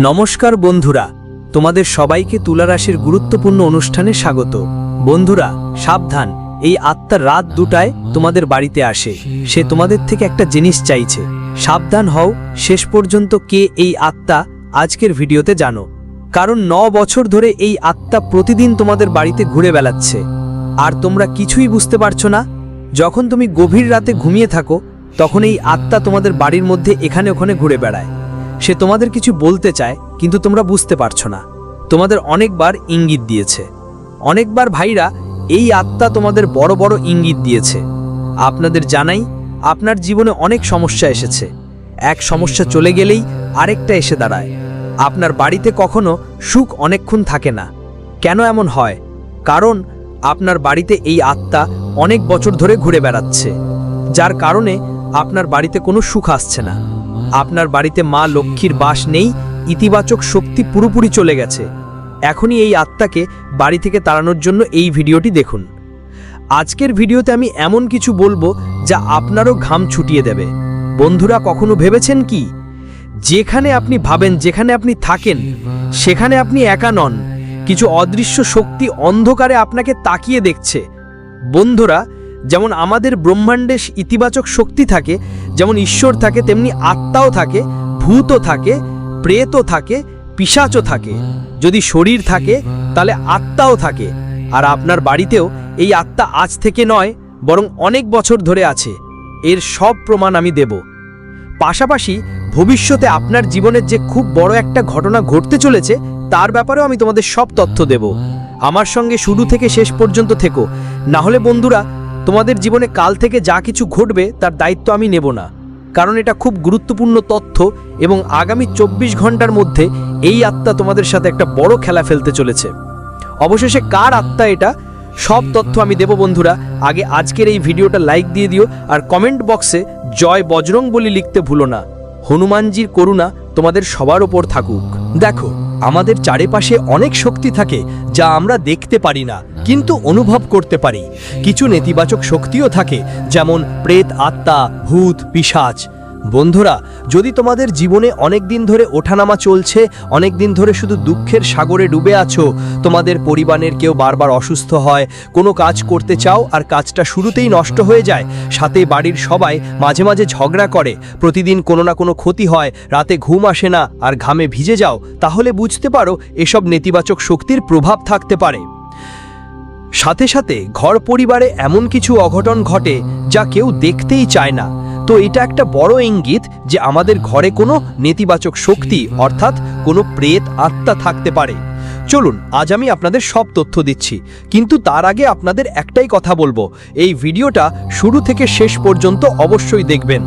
নমস্কার বন্ধুরা, তোমাদের সবাইকে তুলা রাশির গুরুত্বপূর্ণ অনুষ্ঠানে স্বাগত। বন্ধুরা, সাবধান, এই আত্মা রাত দুটায় তোমাদের বাড়িতে আসে। সে তোমাদের থেকে একটা জিনিস চাইছে। সাবধান হও, শেষ পর্যন্ত কে এই আত্মা আজকের ভিডিওতে জানো। কারণ ন বছর ধরে এই আত্মা প্রতিদিন তোমাদের বাড়িতে ঘুরে বেড়াচ্ছে। আর তোমরা কিছুই বুঝতে পারছ না, যখন তুমি গভীর রাতে ঘুমিয়ে থাকো, তখন এই আত্মা তোমাদের বাড়ির মধ্যে এখানে ওখানে ঘুরে বেড়ায়। সে তোমাদের কিছু বলতে চায়, কিন্তু তোমরা বুঝতে পারছ না। তোমাদের অনেকবার ইঙ্গিত দিয়েছে। অনেকবার ভাইরা এই আত্মা তোমাদের বড় বড় ইঙ্গিত দিয়েছে। আপনাদের জানাই আপনার জীবনে অনেক সমস্যা এসেছে। এক সমস্যা চলে গেলেই আরেকটা এসে দাঁড়ায়। আপনার বাড়িতে কখনো সুখ অনেকক্ষণ থাকে না। কেন এমন হয়? কারণ আপনার বাড়িতে এই আত্মা অনেক বছর ধরে ঘুরে বেড়াচ্ছে। যার কারণে আপনার বাড়িতে কোনো সুখ আসছে না। আপনার বাড়িতে মা লক্ষ্মীর বাস নেই, ইতিবাচক শক্তি পুরোপুরি চলে গেছে। এখনই এই আত্মাকে বাড়ি থেকে তাড়ানোর জন্য এই ভিডিওটি দেখুন। আজকের ভিডিওতে আমি এমন কিছু বলব যা আপনারও ঘাম ছুটিয়ে দেবে। বন্ধুরা, কখনো ভেবেছেন কি? যেখানে আপনি ভাবেন, যেখানে আপনি থাকেন, সেখানে আপনি একা নন। কিছু অদৃশ্য শক্তি অন্ধকারে আপনাকে তাকিয়ে দেখছে। বন্ধুরা যেমন আমাদের ব্রহ্মাণ্ডে ইতিবাচক শক্তি থাকে, যেমন ঈশ্বর থাকে, তেমনি আত্মাও থাকে, ভূতও থাকে, প্রেতও থাকে, পিশাচও থাকে। যদি শরীর থাকে, তাহলে আত্মাও থাকে। আর আপনার বাড়িতেও এই আত্মা আজ থেকে নয়, বরং অনেক বছর ধরে আছে। এর সব প্রমাণ আমি দেব। পাশাপাশি ভবিষ্যতে আপনার জীবনের যে খুব বড় একটা ঘটনা ঘটতে চলেছে, তার ব্যাপারেও আমি তোমাদের সব তথ্য দেব। আমার সঙ্গে শুরু থেকে শেষ পর্যন্ত থেকো। না হলে বন্ধুরা তোমাদের জীবনে কাল থেকে যা কিছু ঘটবে, তার দায়িত্ব আমি নেব না। কারণ এটা খুব গুরুত্বপূর্ণ তথ্য এবং আগামী চব্বিশ ঘণ্টার মধ্যে এই আত্মা তোমাদের সাথে একটা বড় খেলা ফেলতে চলেছে। অবশেষে কার আত্মা এটা? সব তথ্য আমি দেব বন্ধুরা। আগে আজকের এই ভিডিওটা লাইক দিয়ে দিও আর কমেন্ট বক্সে জয় বজরং বলি লিখতে ভুলো না। হনুমানজির করুণা তোমাদের সবার ওপর থাকুক। দেখো আমাদের চারিপাশে অনেক শক্তি থাকে যা আমরা দেখতে পারি না, কিন্তু অনুভব করতে পারি। কিছু নেতিবাচক শক্তিও থাকে, যেমন প্রেত আত্মা, ভূত, পিশাচ। বন্ধুরা, যদি তোমাদের জীবনে অনেক দিন ধরে ওঠানামা চলছে অনেক দিন ধরে শুধু দুঃখের সাগরে ডুবে আছো, তোমাদের পরিবারের কেউ বারবার অসুস্থ হয়, কোনো কাজ করতে চাও আর কাজটা শুরুতেই নষ্ট হয়ে যায়, সাথে বাড়ির সবাই মাঝে মাঝে ঝগড়া করে, প্রতিদিন কোনো না কোনো ক্ষতি হয়, রাতে ঘুম আসে না আর ঘামে ভিজে যাও, তাহলে বুঝতে পারো এসব নেতিবাচক শক্তির প্রভাব থাকতে পারে। সাথে সাথে, ঘর পরিবারে এমন কিছু অঘটন ঘটে যা কেউ দেখতেই চায় না। তো এটা একটা বড় ইঙ্গিত যে আমাদের ঘরে কোনো নেতিবাচক শক্তি অর্থাৎ কোনো প্রেত আত্মা থাকতে পারে। চলুন, আজ আমি আপনাদের সব তথ্য দিচ্ছি, কিন্তু তার আগে আপনাদের একটাই কথা বলব। এই ভিডিওটা শুরু থেকে শেষ পর্যন্ত অবশ্যই দেখবেন।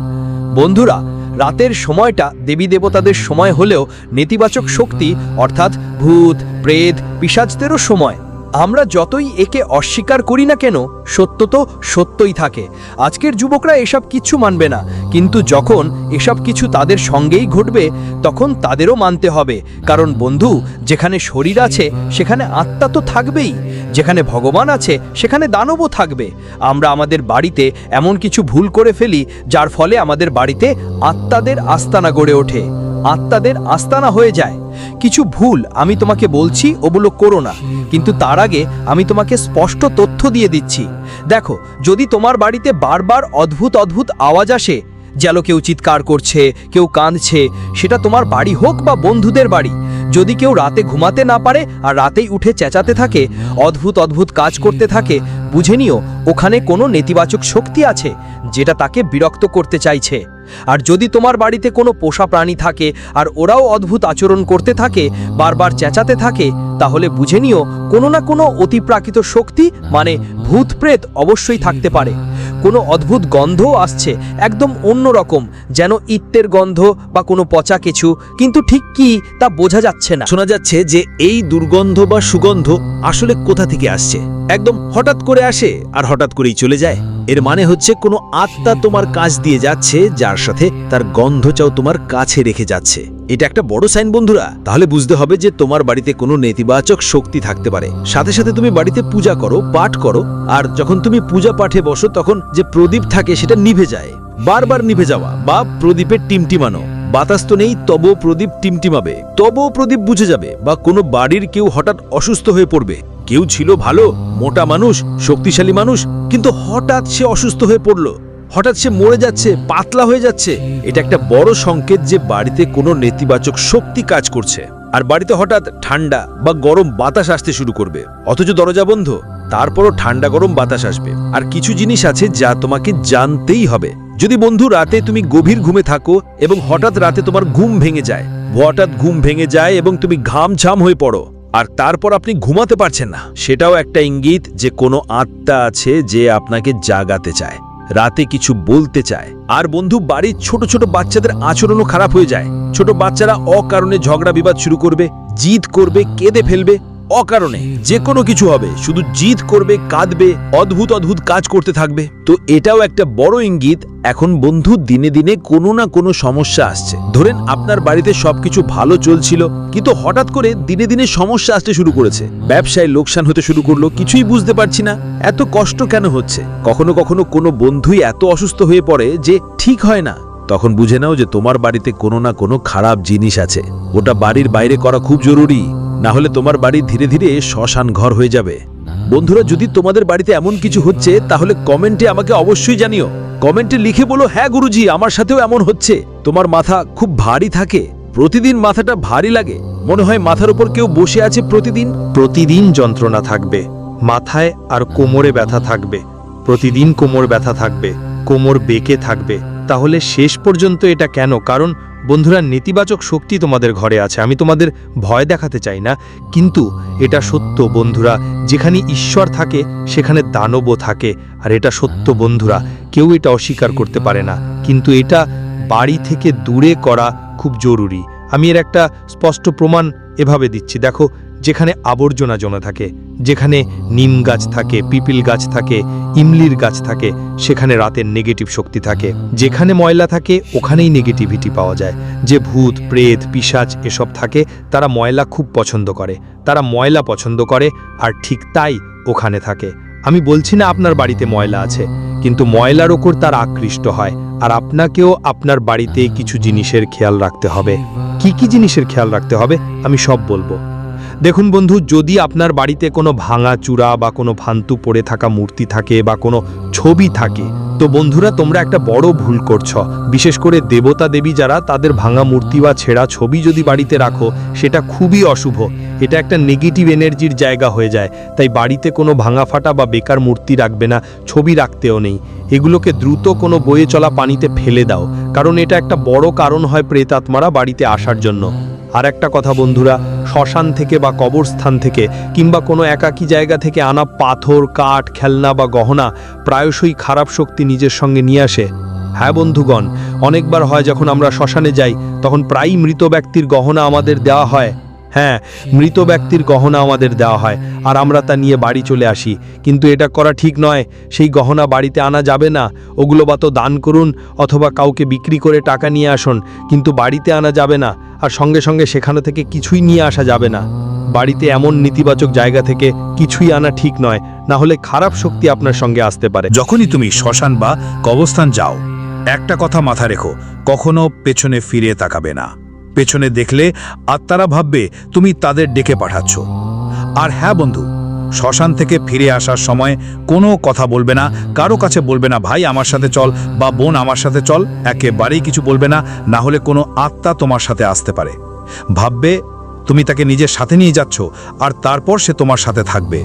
বন্ধুরা, রাতের সময়টা দেবী দেবতাদের সময় হলেও নেতিবাচক শক্তি অর্থাৎ ভূত, প্রেত পিসাজদেরও সময়। আমরা যতই একে অস্বীকার করি না কেন, সত্য তো সত্যই থাকে। আজকের যুবকরা এসব কিছু মানবে না, কিন্তু যখন এসব কিছু তাদের সঙ্গেই ঘটবে, তখন তাদেরও মানতে হবে। কারণ বন্ধু, যেখানে শরীর আছে, সেখানে আত্মা তো থাকবেই। যেখানে ভগবান আছে, সেখানে দানবও থাকবে। আমরা আমাদের বাড়িতে এমন কিছু ভুল করে ফেলি, যার ফলে আমাদের বাড়িতে আত্মাদের আস্তানা গড়ে ওঠে। আত্মাদের আস্তানা হয়ে যায়। কিছু ভুল আমি তোমাকে বলছি, ওগুলো করো না। কিন্তু তার আগে আমি তোমাকে স্পষ্ট তথ্য দিয়ে দিচ্ছি। দেখো, যদি তোমার বাড়িতে বারবার অদ্ভুত অদ্ভুত আওয়াজ আসে, যেন কেউ চিৎকার করছে, কেউ কাঁদছে, সেটা তোমার বাড়ি হোক বা বন্ধুদের বাড়ি, যদি কেউ রাতে ঘুমাতে না পারে আর রাতেই উঠে চেঁচাতে থাকে, অদ্ভুত অদ্ভুত কাজ করতে থাকে, বুঝে নিও, ওখানে কোনো নেতিবাচক শক্তি আছে, যেটা তাকে বিরক্ত করতে চাইছে। আর যদি তোমার বাড়িতে কোনো পোষা প্রাণী থাকে আর ওরাও অদ্ভুত আচরণ করতে থাকে, বারবার চেঁচাতে থাকে তাহলে বুঝে নিও, কোনো না কোনো অতিপ্রাকৃত শক্তি মানে ভূত প্রেত অবশ্যই থাকতে পারে। কোনো অদ্ভুত গন্ধও আসছে, একদম অন্যরকম, যেন ইত্তের গন্ধ বা কোনো পচা কিছু, কিন্তু ঠিক কি তা বোঝা যাচ্ছে না। শোনা যাচ্ছে যে এই দুর্গন্ধ বা সুগন্ধ আসলে কোথা থেকে আসছে? একদম হঠাৎ করে আসে আর হঠাৎ করেই চলে যায়। এর মানে হচ্ছে কোনো আত্মা তোমার কাজ দিয়ে যাচ্ছে, যার সাথে তার গন্ধটাও তোমার কাছে রেখে যাচ্ছে। এটা একটা বড় সাইন বন্ধুরা। তাহলে বুঝতে হবে যে তোমার বাড়িতে কোনো নেতিবাচক শক্তি থাকতে পারে। সাথে সাথে তুমি বাড়িতে পূজা করো, পাঠ করো, আর যখন তুমি পূজা পাঠে বসো, তখন যে প্রদীপ থাকে সেটা নিভে যায়। বারবার নিভে যাওয়া বা প্রদীপের টিমটিমানো। বাতাস তো নেই তবু প্রদীপ টিমটিমাবে। তবু প্রদীপ বুঝে যাবে বা কোনো বাড়ির কেউ হঠাৎ অসুস্থ হয়ে পড়বে। কেউ ছিল ভালো, মোটা মানুষ, শক্তিশালী মানুষ, কিন্তু হঠাৎ সে অসুস্থ হয়ে পড়ল। হঠাৎ সে মরে যাচ্ছে, পাতলা হয়ে যাচ্ছে। এটা একটা বড় সংকেত যে বাড়িতে কোনো নেতিবাচক শক্তি কাজ করছে। আর বাড়িতে হঠাৎ ঠান্ডা বা গরম বাতাস আসতে শুরু করবে। অথচ দরজা বন্ধ, তারপরও ঠান্ডা গরম বাতাস আসবে। আর কিছু জিনিস আছে যা তোমাকে জানতেই হবে। যদি বন্ধু রাতে তুমি গভীর ঘুমে থাকো এবং হঠাৎ রাতে তোমার ঘুম ভেঙে যায়, হঠাৎ ঘুম ভেঙে যায় এবং তুমি ঘাম ঝাম হয়ে পড়ো, আর তারপর আপনি ঘুমাতে পারছেন না, সেটাও একটা ইঙ্গিত যে কোনো আত্মা আছে যে আপনাকে জাগাতে চায়। রাতে কিছু বলতে চায়। আর বন্ধু, বাড়ির ছোট ছোট বাচ্চাদের আচরণও খারাপ হয়ে যায়। ছোট বাচ্চারা অকারণে ঝগড়া বিবাদ শুরু করবে, জিদ করবে, কেঁদে ফেলবে। অকারণে যে কোনো কিছু হবে, শুধু জিদ করবে, কাঁদবে, অদ্ভুত অদ্ভুত কাজ করতে থাকবে। তো এটাও একটা বড় ইঙ্গিত, এখন বন্ধু, দিনে দিনে কোনো না কোনো সমস্যা আসছে। ধরেন আপনার বাড়িতে সবকিছু ভালো চলছিল, কিন্তু হঠাৎ করে দিনে দিনে সমস্যা আসতে শুরু করেছে। ব্যবসায় লোকসান হতে শুরু করল, কিছুই বুঝতে পারছি না, এত কষ্ট কেন হচ্ছে? কখনো কখনো কোনো বন্ধুই এত অসুস্থ হয়ে পড়ে যে ঠিক হয় না। তখন বুঝে নাও যে তোমার বাড়িতে কোনো না কোনো খারাপ জিনিস আছে। ওটা বাড়ির বাইরে করা খুব জরুরি। না হলে তোমার বাড়ি ধীরে ধীরে শ্মশান ঘর হয়ে যাবে। বন্ধুরা, যদি তোমাদের বাড়িতে এমন কিছু হচ্ছে, তাহলে কমেন্টে আমাকে অবশ্যই জানিও। কমেন্টে লিখে বলো হ্যাঁ গুরুজি, আমার সাথেও এমন হচ্ছে। তোমার মাথা খুব ভারী থাকে। প্রতিদিন মাথাটা ভারী লাগে। মনে হয় মাথার উপর কেউ বসে আছে প্রতিদিন? প্রতিদিন যন্ত্রণা থাকবে। মাথায় আর কোমরে ব্যথা থাকবে। প্রতিদিন কোমর ব্যথা থাকবে। কোমর বেঁকে থাকবে। তাহলে শেষ পর্যন্ত এটা কেন? কারণ বন্ধুরা, নেতিবাচক শক্তি তোমাদের ঘরে আছে। আমি তোমাদের ভয় দেখাতে চাই না। কিন্তু এটা সত্য বন্ধুরা, যেখানে ঈশ্বর থাকে, সেখানে দানবও থাকে। আর এটা সত্য বন্ধুরা, কেউ এটা অস্বীকার করতে পারে না। কিন্তু এটা বাড়ি থেকে দূরে করা খুব জরুরি। আমি এর একটা স্পষ্ট প্রমাণ এভাবে দিচ্ছি। দেখো যেখানে আবর্জনা জমে থাকে, যেখানে নিম গাছ থাকে, পিপিল গাছ থাকে, ইমলির গাছ থাকে, সেখানে রাতের নেগেটিভ শক্তি থাকে। যেখানে ময়লা থাকে, ওখানেই নেগেটিভিটি পাওয়া যায়। যে ভূত, প্রেত পিসাচ এসব থাকে, তারা ময়লা খুব পছন্দ করে। তারা ময়লা পছন্দ করে, আর ঠিক তাই ওখানে থাকে। আমি বলছি না আপনার বাড়িতে ময়লা আছে, কিন্তু ময়লার ওপর তার আকৃষ্ট হয়, আর আপনাকেও আপনার বাড়িতে কিছু জিনিসের খেয়াল রাখতে হবে। কি কি জিনিসের খেয়াল রাখতে হবে, আমি সব বলব। দেখুন বন্ধু, যদি আপনার বাড়িতে কোনো ভাঙা চূড়া বা কোনো ভান্তু পড়ে থাকা মূর্তি থাকে বা কোনো ছবি থাকে, তো বন্ধুরা তোমরা একটা বড় ভুল করছ। বিশেষ করে দেবতা দেবী যারা, তাদের ভাঙা মূর্তি বা ছেঁড়া ছবি যদি বাড়িতে রাখো, সেটা খুবই অশুভ। এটা একটা নেগেটিভ এনার্জির জায়গা হয়ে যায়। তাই বাড়িতে কোনো ভাঙা ফাটা বা বেকার মূর্তি রাখবে না, ছবি রাখতেও নেই। এগুলোকে দ্রুত কোনো বয়ে চলা পানিতে ফেলে দাও, কারণ এটা একটা বড় কারণ হয় প্রেতাত্মারা বাড়িতে আসার জন্য। আর একটা কথা বন্ধুরা, শ্মশান থেকে বা কবরস্থান থেকে কিংবা কোনো একাকী জায়গা থেকে আনা পাথর, কাঠ, খেলনা বা গহনা প্রায়শই খারাপ শক্তি নিজের সঙ্গে নিয়ে আসে। হ্যাঁ বন্ধুগণ, অনেকবার হয় যখন আমরা শ্মশানে যাই, তখন প্রায়ই মৃত ব্যক্তির গহনা আমাদের দেওয়া হয়। হ্যাঁ মৃত ব্যক্তির গহনা আমাদের দেওয়া হয়, আর আমরা তা নিয়ে বাড়ি চলে আসি। কিন্তু এটা করা ঠিক নয়। সেই গহনা বাড়িতে আনা যাবে না। ওগুলো বা তো দান করুন, অথবা কাউকে বিক্রি করে টাকা নিয়ে আসুন। কিন্তু বাড়িতে আনা যাবে না, আর সঙ্গে সঙ্গে সেখানে থেকে কিছুই নিয়ে আসা যাবে না। বাড়িতে এমন নেতিবাচক জায়গা থেকে কিছুই আনা ঠিক নয়, না হলে খারাপ শক্তি আপনার সঙ্গে আসতে পারে। যখনই তুমি শ্মশান বা কবস্থান যাও, একটা কথা মাথা রেখো, কখনো পেছনে ফিরে তাকাবে না। পেছনে দেখলে আত্মারা ভাববে, তুমি তাদের ডেকে পাঠাচ্ছ। আর হ্যাঁ বন্ধু, শ্মশান থেকে ফিরে আসার সময় কোনো কথা বলবে না, কারও কাছে বলবে না, ভাই, আমার সাথে চল বা বোন, আমার সাথে চল একেবারেই কিছু বলবে না না হলে কোনো আত্মা তোমার সাথে আসতে পারে। ভাববে, তুমি তাকে নিজের সাথে নিয়ে যাচ্ছ, আর তারপর সে তোমার সাথে থাকবে।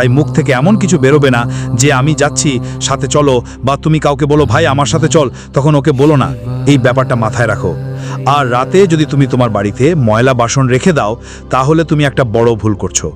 তাই মুখ থেকে এমন কিছু বেরোবে না যে আমি যাচ্ছি, সাথে চলো, বা তুমি কাউকে বলো, ভাই, আমার সাথে চল। তখন ওকে বলো না। এই ব্যাপারটা মাথায় রাখো। আর রাতে যদি তুমি তোমার বাড়িতে ময়লা বাসন রেখে দাও, তাহলে তুমি একটা বড় ভুল করছ।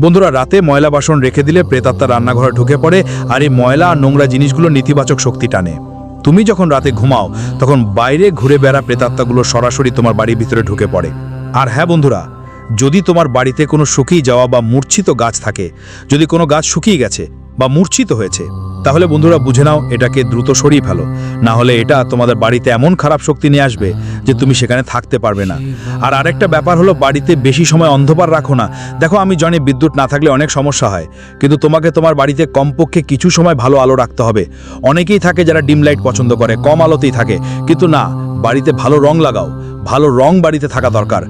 বন্ধুরা, রাতে ময়লা বাসন রেখে দিলে প্রেতাত্মা রান্নাঘরে ঢুকে পড়ে আর এই ময়লা আর নোংরা জিনিসগুলো নেতিবাচক শক্তি টানে। তুমি যখন রাতে ঘুমাও, তখন বাইরে ঘুরে বেড়া প্রেতাত্মাগুলো সরাসরি তোমার বাড়ির ভিতরে ঢুকে পড়ে। আর হ্যাঁ বন্ধুরা যদি তোমার বাড়িতে কোনো শুকিয়ে যাওয়া বা মূর্ছিত গাছ থাকে, যদি কোনো গাছ শুকিয়ে গেছে বা মূর্ছিত হয়েছে, তাহলে বন্ধুরা বুঝে নাও এটাকে দ্রুত সরিয়ে ফেলো। না হলে এটা তোমাদের বাড়িতে এমন খারাপ শক্তি নিয়ে আসবে যে তুমি সেখানে থাকতে পারবে না। আর আরেকটা ব্যাপার হলো, বাড়িতে বেশি সময় অন্ধকার রাখো না। দেখো, আমি জানি বিদ্যুৎ না থাকলে অনেক সমস্যা হয়, কিন্তু তোমাকে তোমার বাড়িতে কমপক্ষে কিছু সময় ভালো আলো রাখতে হবে। অনেকেই থাকে যারা ডিম লাইট পছন্দ করে, কম আলোতেই থাকে। কিন্তু না, বাড়িতে ভালো রং লাগাও। ভালো রং বাড়িতে থাকা দরকার।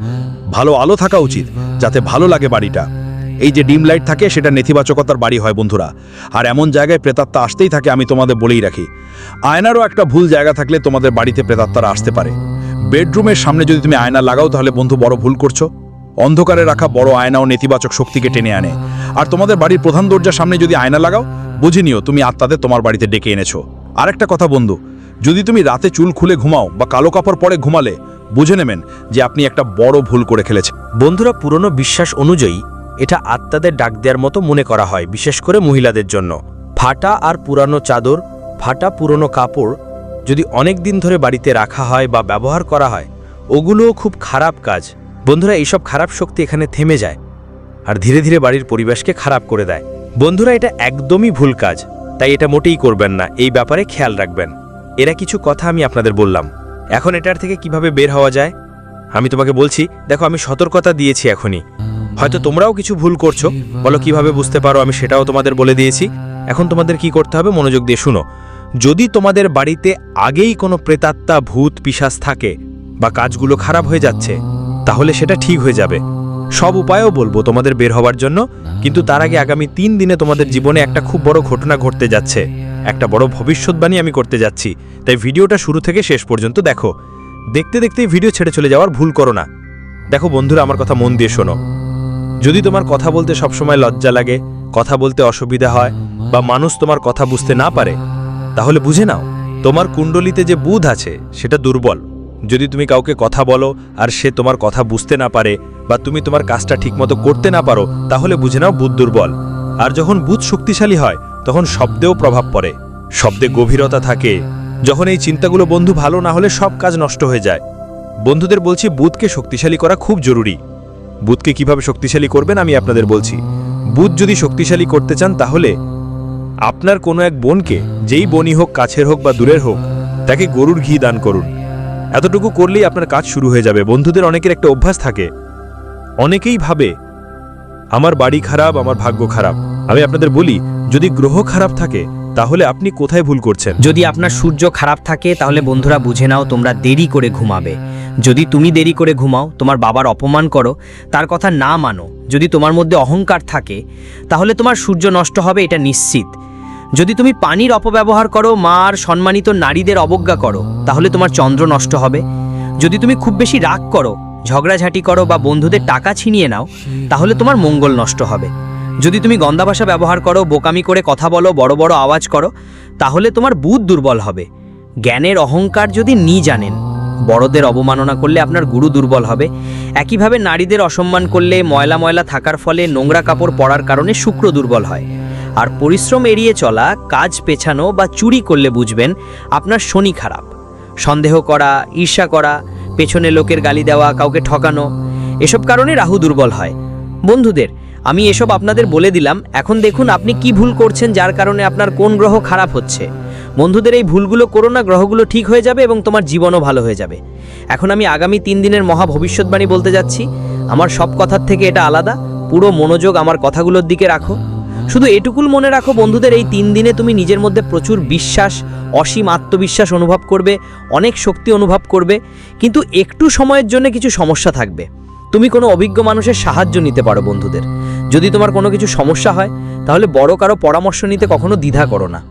ভালো আলো থাকা উচিত, যাতে ভালো লাগে বাড়িটা। এই যে ডিম লাইট থাকে, সেটা নেতিবাচকতার বাড়ি হয়, বন্ধুরা। আর এমন জায়গায় প্রেতাত্মা আসতেই থাকে, আমি তোমাদের বলেই রাখি। আয়নারও একটা ভুল জায়গা থাকলে তোমাদের বাড়িতে প্রেতাত্মারা আসতে পারে। বেডরুমের সামনে যদি তুমি আয়না লাগাও, তাহলে বন্ধু বড় ভুল করছ। অন্ধকারে রাখা বড় আয়নাও নেতিবাচক শক্তিকে টেনে আনে। আর তোমাদের বাড়ির প্রধান দরজার সামনে যদি আয়না লাগাও, বুঝে নিও, তুমি আত্মাদের তোমার বাড়িতে ডেকে এনেছো। আরেকটা কথা বন্ধু, যদি তুমি রাতে চুল খুলে ঘুমাও বা কালো কাপড় পরে ঘুমালে বুঝে নেবেন যে আপনি একটা বড় ভুল করে খেলেছেন। বন্ধুরা, পুরনো বিশ্বাস অনুযায়ী এটা আত্মাদের ডাক দেওয়ার মতো মনে করা হয়, বিশেষ করে মহিলাদের জন্য। ফাটা আর পুরানো চাদর, ফাটা পুরনো কাপড় যদি অনেক দিন ধরে বাড়িতে রাখা হয় বা ব্যবহার করা হয়, ওগুলোও খুব খারাপ কাজ। বন্ধুরা, এইসব খারাপ শক্তি এখানে থেমে যায় আর ধীরে ধীরে বাড়ির পরিবেশকে খারাপ করে দেয়। বন্ধুরা, এটা একদমই ভুল কাজ, তাই এটা মোটেই করবেন না। এই ব্যাপারে খেয়াল রাখবেন। এরা কিছু কথা আমি আপনাদের বললাম। এখন এটার থেকে কীভাবে বের হওয়া যায়? আমি তোমাকে বলছি, দেখো আমি সতর্কতা দিয়েছি এখনই। হয়তো তোমরাও কিছু ভুল করছ। বলো কীভাবে বুঝতে পারো, আমি সেটাও তোমাদের বলে দিয়েছি। এখন তোমাদের কি করতে হবে মনোযোগ দিয়ে শুনো। যদি তোমাদের বাড়িতে আগেই কোনো প্রেতাত্মা, ভূত, পিশাচ থাকে বা কাজগুলো খারাপ হয়ে যাচ্ছে, তাহলে সেটা ঠিক হয়ে যাবে। সব উপায়ও বলব তোমাদের বের হওয়ার জন্য। কিন্তু তার আগে আগামী তিন দিনে তোমাদের জীবনে একটা খুব বড় ঘটনা ঘটতে যাচ্ছে। একটা বড় ভবিষ্যৎবাণী আমি করতে যাচ্ছি। তাই ভিডিওটা শুরু থেকে শেষ পর্যন্ত দেখো। দেখতে দেখতেই ভিডিও ছেড়ে চলে যাওয়ার ভুল করো না। দেখো বন্ধুরা, আমার কথা মন দিয়ে শোনো। যদি তোমার কথা বলতে সবসময় লজ্জা লাগে, কথা বলতে অসুবিধা হয়, বা মানুষ তোমার কথা বুঝতে না পারে, তাহলে বুঝে নাও, তোমার কুণ্ডলিতে যে বুধ আছে, সেটা দুর্বল। যদি তুমি কাউকে কথা বলো আর সে তোমার কথা বুঝতে না পারে বা তুমি তোমার কাজটা ঠিকমতো করতে না পারো, তাহলে বুঝে নাও বুধ দুর্বল। আর যখন বুধ শক্তিশালী হয়, তখন শব্দেও প্রভাব পড়ে। শব্দে গভীরতা থাকে। যখন এই চিন্তাগুলো বন্ধু ভালো না হলে সব কাজ নষ্ট হয়ে যায়। বন্ধুদের বলছি, বুধকে শক্তিশালী করা খুব জরুরি। বুধকে কীভাবে শক্তিশালী করবেন আমি আপনাদের বলছি। বুধ যদি শক্তিশালী করতে চান, তাহলে আপনার কোনো এক বোনকে, যেই বনই হোক, কাছের হোক বা দূরের হোক, তাকে গরুর ঘি দান করুন। এতটুকু করলেই আপনার কাজ শুরু হয়ে যাবে। বন্ধুদের অনেকের একটা অভ্যাস থাকে। অনেকেই ভাবে, আমার বাড়ি খারাপ, আমার ভাগ্য খারাপ। আমি আপনাদের বলি, যদি গ্রহ খারাপ থাকে, তাহলে আপনি কোথায় ভুল করছেন? যদি আপনার সূর্য খারাপ থাকে, তাহলে বন্ধুরা বুঝে নাও তোমরা দেরি করে ঘুমাবে। যদি তুমি দেরি করে ঘুমাও, তোমার বাবার অপমান করো, তার কথা না মানো। যদি তোমার মধ্যে অহংকার থাকে, তাহলে তোমার সূর্য নষ্ট হবে, এটা নিশ্চিত। যদি তুমি পানির অপব্যবহার করো মার সম্মানিত নারীদের অবজ্ঞা করো, তাহলে তোমার চন্দ্র নষ্ট হবে। যদি তুমি খুব বেশি রাগ করো, ঝগড়াঝাটি করো বা বন্ধুদের টাকা ছিনিয়ে নাও, তাহলে তোমার মঙ্গল নষ্ট হবে। যদি তুমি গন্দা ভাষা ব্যবহার করো, বোকামি করে কথা বলো, বড় বড় আওয়াজ করো, তাহলে তোমার বুধ দুর্বল হবে। জ্ঞানের অহংকার যদি নি জানেন, বড়দের অবমাননা করলে আপনার গুরু দুর্বল হবে। একইভাবে নারীদের অসম্মান করলে ময়লা ময়লা থাকার ফলে নোংরা কাপড় পরার কারণে শুক্র দুর্বল হয়। আর পরিশ্রম এড়িয়ে চলা, কাজ পেছানো বা চুরি করলে বুঝবেন আপনার শনি খারাপ। সন্দেহ করা, ঈর্ষা করা, পেছনে লোকের গালি দেওয়া, কাউকে ঠকানো, এসব কারণে রাহু দুর্বল হয়। বন্ধুদের, আমি এসব আপনাদের বলে দিলাম, এখন দেখুন আপনি কি ভুল করছেন যার কারণে আপনার কোন গ্রহ খারাপ হচ্ছে। বন্ধুদের এই ভুলগুলো করো না, গ্রহগুলো ঠিক হয়ে যাবে এবং তোমার জীবনও ভালো হয়ে যাবে। এখন আমি আগামী তিন দিনের মহা ভবিষ্যৎবাণী বলতে যাচ্ছি। আমার সব কথার থেকে এটা আলাদা, পুরো মনোযোগ আমার কথাগুলোর দিকে রাখো। শুধু এটুকুল মনে রাখো বন্ধুদের, এই তিন দিনে তুমি নিজের মধ্যে প্রচুর বিশ্বাস, অসীম আত্মবিশ্বাস অনুভব করবে, অনেক শক্তি অনুভব করবে, কিন্তু একটু সময়ের জন্য কিছু সমস্যা থাকবে। তুমি কোনো অভিজ্ঞ মানুষের সাহায্য নিতে পারো বন্ধুদের। যদি তোমার কোনো কিছু সমস্যা হয়, তাহলে বড় কারও পরামর্শ নিতে কখনো দ্বিধা করো না।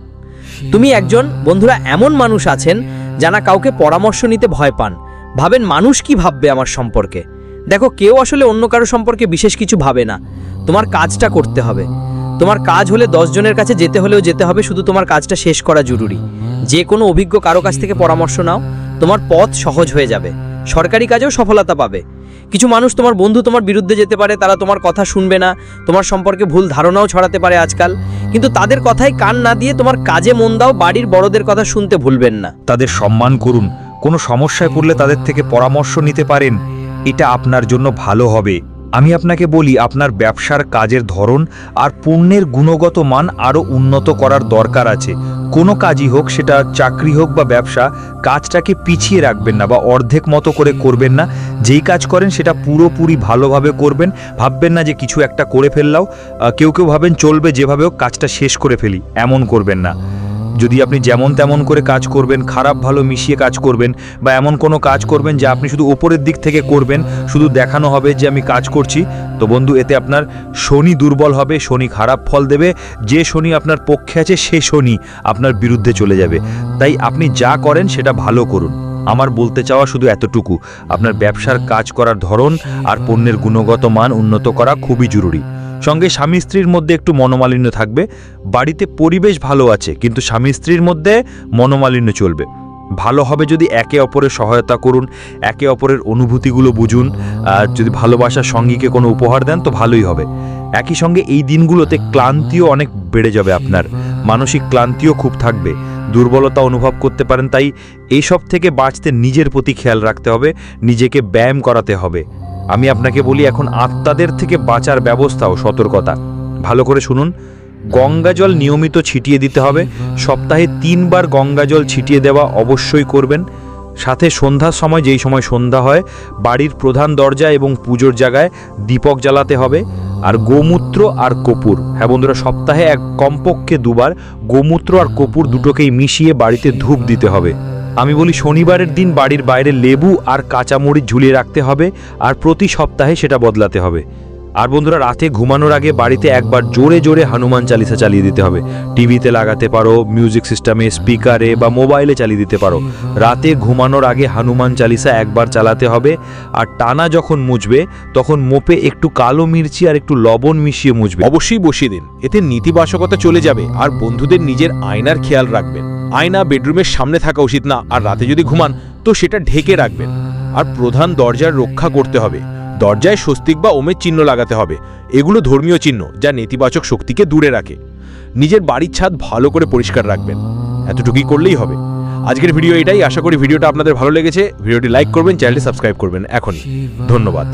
তুমি একজন, বন্ধুরা এমন মানুষ আছেন, যারা কাউকে পরামর্শ নিতে ভয় পান। ভাবেন মানুষ কি ভাববে আমার সম্পর্কে। দেখো, কেউ আসলে অন্য কারও সম্পর্কে বিশেষ কিছু ভাবে না। তোমার কাজটা করতে হবে। তোমার কাজ হলে জনের কাছে যেতে হলেও যেতে হবে, শুধু তোমার কাজটা শেষ করা জরুরি। যে কোনো অভিজ্ঞ কারও কাছ থেকে পরামর্শ নাও, তোমার পথ সহজ হয়ে যাবে। সরকারি কাজেও সফলতা পাবে। কিছু মানুষ তোমার বন্ধু তোমার বিরুদ্ধে যেতে পারে, তারা তোমার কথা শুনবে না, তোমার সম্পর্কে ভুল ধারণাও ছড়াতে পারে আজকাল। কিন্তু তাদের কথায় কান না দিয়ে তোমার কাজে মন দাও, বাড়ির বড়দের কথা শুনতে ভুলবেন না। তাদের সম্মান করুন। কোনো সমস্যায় পড়লে তাদের থেকে পরামর্শ নিতে পারেন। এটা আপনার জন্য ভালো হবে। আমি আপনাকে বলি, আপনার ব্যবসার কাজের ধরন আর পণ্যের গুণগত মান আরও উন্নত করার দরকার আছে। কোনো কাজই হোক, সেটা চাকরি হোক বা ব্যবসা, কাজটাকে পিছিয়ে রাখবেন না বা অর্ধেক মতো করে করবেন না। যেই কাজ করেন, সেটা পুরোপুরি ভালোভাবে করবেন। ভাববেন না যে কিছু একটা করে ফেললাও। কেউ কেউ ভাবেন, চলবে যেভাবে হোক, কাজটা শেষ করে ফেলি। এমন করবেন না। যদি আপনি যেমন তেমন করে কাজ করবেন, খারাপ ভালো মিশিয়ে কাজ করবেন বা এমন কোনো কাজ করবেন যে আপনি শুধু ওপরের দিক থেকে করবেন, শুধু দেখানো হবে যে আমি কাজ করছি, তো বন্ধু, এতে আপনার শনি দুর্বল হবে, শনি খারাপ ফল দেবে, যে শনি আপনার পক্ষে আছে, সে শনি আপনার বিরুদ্ধে চলে যাবে। তাই আপনি যা করেন, সেটা ভালো করুন। আমার বলতে চাওয়া শুধু এতটুকু, আপনার ব্যবসার কাজ করার ধরন আর পণ্যের গুণগত মান উন্নত করা খুবই জরুরি। সঙ্গে স্বামী স্ত্রীর মধ্যে একটু মনোমালিন্য থাকবে। বাড়িতে পরিবেশ ভালো আছে, কিন্তু স্বামী স্ত্রীর মধ্যে মনোমালিন্য চলবে। ভালো হবে যদি একে অপরের সহায়তা করুন, একে অপরের অনুভূতিগুলো বুঝুন। আর যদি ভালোবাসার সঙ্গীকে কোনো উপহার দেন, তো ভালোই হবে। একই সঙ্গে এই দিনগুলোতে ক্লান্তিও অনেক বেড়ে যাবে আপনার। মানসিক ক্লান্তিও খুব থাকবে। দুর্বলতা অনুভব করতে পারেন, তাই এইসব থেকে বাঁচতে নিজের প্রতি খেয়াল রাখতে হবে, নিজেকে ব্যায়াম করাতে হবে। আমি আপনাকে বলি, এখন আত্মাদের থেকে বাঁচার ব্যবস্থা ও সতর্কতা। ভালো করে শুনুন। গঙ্গা জল নিয়মিত ছিটিয়ে দিতে হবে। সপ্তাহে তিনবার গঙ্গা জল ছিটিয়ে দেওয়া অবশ্যই করবেন। সাথে সন্ধ্যার সময়, যেই সময় সন্ধ্যা হয়, বাড়ির প্রধান দরজা এবং পুজোর জায়গায় দীপক জ্বালাতে হবে। আর গোমূত্র আর কপুর। হ্যাঁ বন্ধুরা, সপ্তাহে এক কমপক্ষে দুবার গোমূত্র আর কপুর দুটোকেই মিশিয়ে বাড়িতে ধূপ দিতে হবে। আমি বলি শনিবারের দিন বাড়ির বাইরে লেবু আর কাঁচামরিচ ঝুলিয়ে রাখতে হবে আর প্রতি সপ্তাহে সেটা বদলাতে হবে। আর বন্ধুরা, রাতে ঘুমানোর আগে বাড়িতে একবার জোরে জোরে হনুমান চালিসা চালিয়ে দিতে হবে। টিভিতে লাগাতে পারো, মিউজিক সিস্টেমে, স্পিকারে বা মোবাইলে চালিয়ে দিতে পারো। রাতে ঘুমানোর আগে হনুমান চালিসা একবার চালাতে হবে আর টানা যখন মুছবে, তখন মোপে একটু কালো মির্চি আর একটু লবণ মিশিয়ে মুছবে। অবশ্যই বসিয়ে দিন, এতে নেতিবাচকতা চলে যাবে আর বন্ধুদের নিজের আয়নার খেয়াল রাখবেন। আয়না বেডরুমের সামনে থাকা উচিত না, আর রাতে যদি ঘুমান, তো সেটা ঢেকে রাখবেন। আর প্রধান দরজার রক্ষা করতে হবে। দরজায় স্বস্তিক বা ওমের চিহ্ন লাগাতে হবে। এগুলো ধর্মীয় চিহ্ন, যা নেতিবাচক শক্তিকে দূরে রাখে। নিজের বাড়ির ছাদ ভালো করে পরিষ্কার রাখবেন। এতটুকুই করলেই হবে। আজকের ভিডিও এটাই। আশা করি ভিডিওটা আপনাদের ভালো লেগেছে। ভিডিওটি লাইক করবেন, চ্যানেলটি সাবস্ক্রাইব করবেন এখনই। ধন্যবাদ।